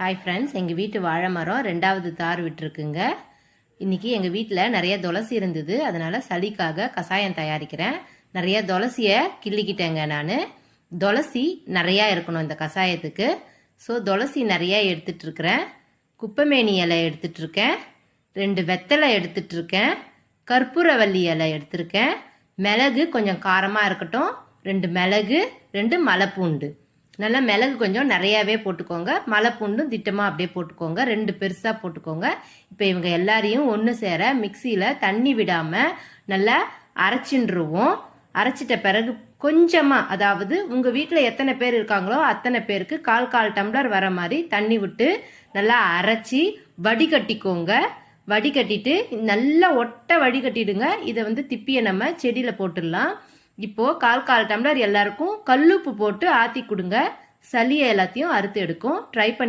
Hi friends எங்கள் வீட்டு வாழை மரம் ரெண்டாவது தார் விட்டுருக்குங்க. இன்றைக்கி எங்கள் வீட்டில் நிறைய துளசி இருந்தது. அதனால் சளிக்காக கஷாயம் தயாரிக்கிறேன். நிறைய துளசியை கிள்ளிக்கிட்டேங்க நான். துளசி நிறையா இருக்கணும் இந்த கஷாயத்துக்கு ஸோ துளசி நிறையா எடுத்துட்ருக்கிறேன். குப்பைமேனி இலை எடுத்துட்ருக்கேன். ரெண்டு வெத்தலை எடுத்துட்ருக்கேன். கற்பூரவல்லி இலை எடுத்திருக்கேன். மிளகு கொஞ்சம் காரமாக இருக்கட்டும். ரெண்டு மிளகு ரெண்டு மலைப்பூண்டு. நல்லா மிளகு கொஞ்சம் நிறையாவே போட்டுக்கோங்க. மலைப்பூண்டும் திட்டமாக அப்படியே போட்டுக்கோங்க. ரெண்டு பெருசாக போட்டுக்கோங்க. இப்போ இவங்க எல்லாரையும் ஒன்று சேர மிக்சியில் தண்ணி விடாமல் நல்லா அரைச்சின்றுவோம். அரைச்சிட்ட பிறகு கொஞ்சமாக அதாவது உங்கள் வீட்டில் எத்தனை பேர் இருக்காங்களோ அத்தனை பேருக்கு கால் கால் டம்ளர் வர மாதிரி தண்ணி விட்டு நல்லா அரைச்சி வடிகட்டிக்கோங்க. வடிகட்டிட்டு நல்லா ஒட்ட வடிகட்டிடுங்க. இதை வந்து திப்பியை நம்ம செடியில் போட்டுடலாம். இப்போது கால் கால் டம்ளர் எல்லாருக்கும் கல்லுப்பு போட்டு ஆற்றி கொடுங்க. சளியை எல்லாத்தையும் அறுத்து எடுக்கும். ட்ரை பண்ணி